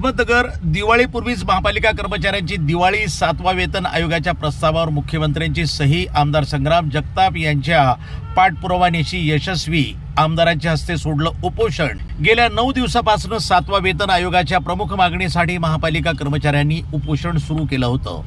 अहमदनगर दिवाळीपूर्वीच महापालिका कर्मचाऱ्यांची दिवाळी सातवा वेतन आयोगाच्या प्रस्तावावर मुख्यमंत्र्यांची सही आमदार संग्राम जगताप यांच्या पाठपुरावानिशी यशस्वी आमदारांच्या हस्ते सोडलं उपोषण. गेल्या नऊ दिवसापासून सातवा वेतन आयोगाच्या प्रमुख मागणीसाठी महापालिका कर्मचाऱ्यांनी उपोषण सुरू केलं होतं.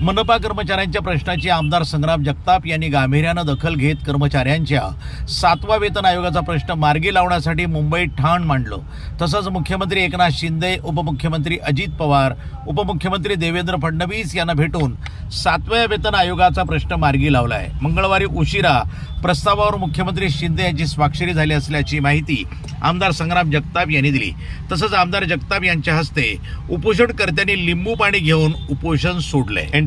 मनपा कर्मचाऱ्यांच्या प्रश्नाची आमदार संग्राम जगताप यांनी गांभीर्यानं दखल घेत कर्मचाऱ्यांच्या सातवा वेतन आयोगाचा प्रश्न मार्गी लावण्यासाठी मुंबईत ठाण मांडलं. तसंच मुख्यमंत्री एकनाथ शिंदे उपमुख्यमंत्री अजित पवार उपमुख्यमंत्री देवेंद्र फडणवीस यांना भेटून सातव्या वेतन आयोगाचा प्रश्न मार्गी लावला आहे मंगळवारी उशिरा प्रस्तावावर मुख्यमंत्री शिंदे यांची स्वाक्षरी झाली असल्याची माहिती आमदार संग्राम जगताप यांनी दिली. तसंच आमदार जगताप यांच्या हस्ते उपोषणकर्त्यांनी लिंबू पाणी घेऊन उपोषण सोडले N